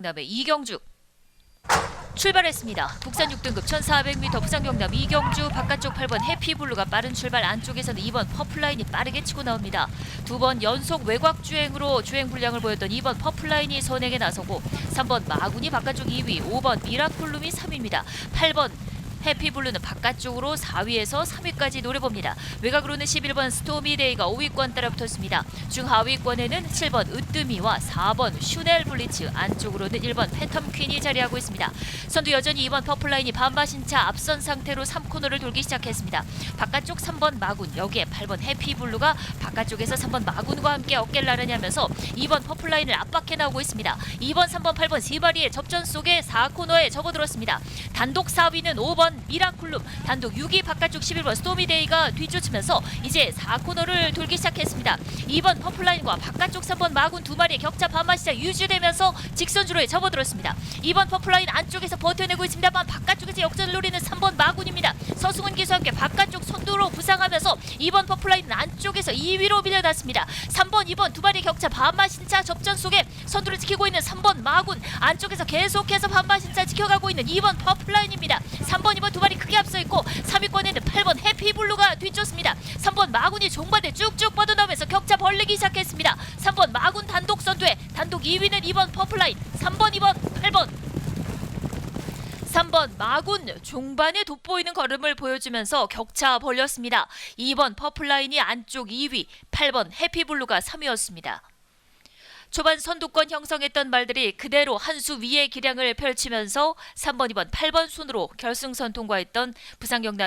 경남의 이경주 출발했습니다. 국산 6등급 1400m 부산 경남 이경주 바깥쪽 8번 해피블루가 빠른 출발 안쪽에서는 2번 퍼플라인이 빠르게 치고 나옵니다. 두 번 연속 외곽 주행으로 주행 분량을 보였던 2번 퍼플라인이 선행에 나서고 3번 마군이 바깥쪽 2위, 5번 미라클룸이 3위입니다. 8번 해피블루는 바깥쪽으로 4위에서 3위까지 노려봅니다. 외곽으로는 11번 스토미데이가 5위권 따라붙었습니다. 중하위권에는 7번 으뜸이와 4번 슈넬 블리츠, 안쪽으로는 1번 팬텀 퀸이 자리하고 있습니다. 선두 여전히 2번 퍼플라인이 반바신차 앞선 상태로 3코너를 돌기 시작했습니다. 바깥쪽 3번 마군, 여기에 8번 해피블루가 바깥쪽에서 3번 마군과 함께 어깨를 나란히 하면서 2번 퍼플라인을 압박해 나오고 있습니다. 2번, 3번, 8번 세 마리의 접전 속에 4코너에 접어들었습니다. 단독 4위는 5번 미라클룸, 단독 6위 바깥쪽 11번 스토미데이가 뒤쫓으면서 이제 4코너를 돌기 시작했습니다. 2번 퍼플라인과 바깥쪽 3번 마군 두 마리의 격차 반마시작 유지되면서 직선주로에 접어들었습니다. 2번 퍼플라인 안쪽에서 버텨내고 있습니다만 바깥쪽에서 역전을 노리는 3번 마군입니다. 서승훈 기수와 함께 바깥쪽 선두로 부상하면서 2번 퍼플라인은 안쪽에서 2위로 밀려났습니다. 3번, 2번 두 마리 격차 반마신차 접전 속에 선두를 지키고 있는 3번 마군 안쪽에서 계속해서 반마신차 지켜가고 있는 2번 퍼플라인입니다. 3번, 2번 두 마리 크게 앞서 있고 3위권에는 8번 해피블루가 뒤쫓습니다. 3번 마군이 종반에 쭉쭉 뻗어나오면서 격차 벌리기 시작했습니다. 3번 마군 단독 선두에 단독 2위는 2번 퍼플라인 3번, 2번, 8번 3번 마군 종반에 돋보이는 걸음을 보여주면서 격차 벌렸습니다. 2번 퍼플라인이 안쪽 2위, 8번 해피블루가 3위였습니다. 초반 선두권 형성했던 말들이 그대로 한 수 위의 기량을 펼치면서 3번, 2번, 8번 순으로 결승선 통과했던 부산 경남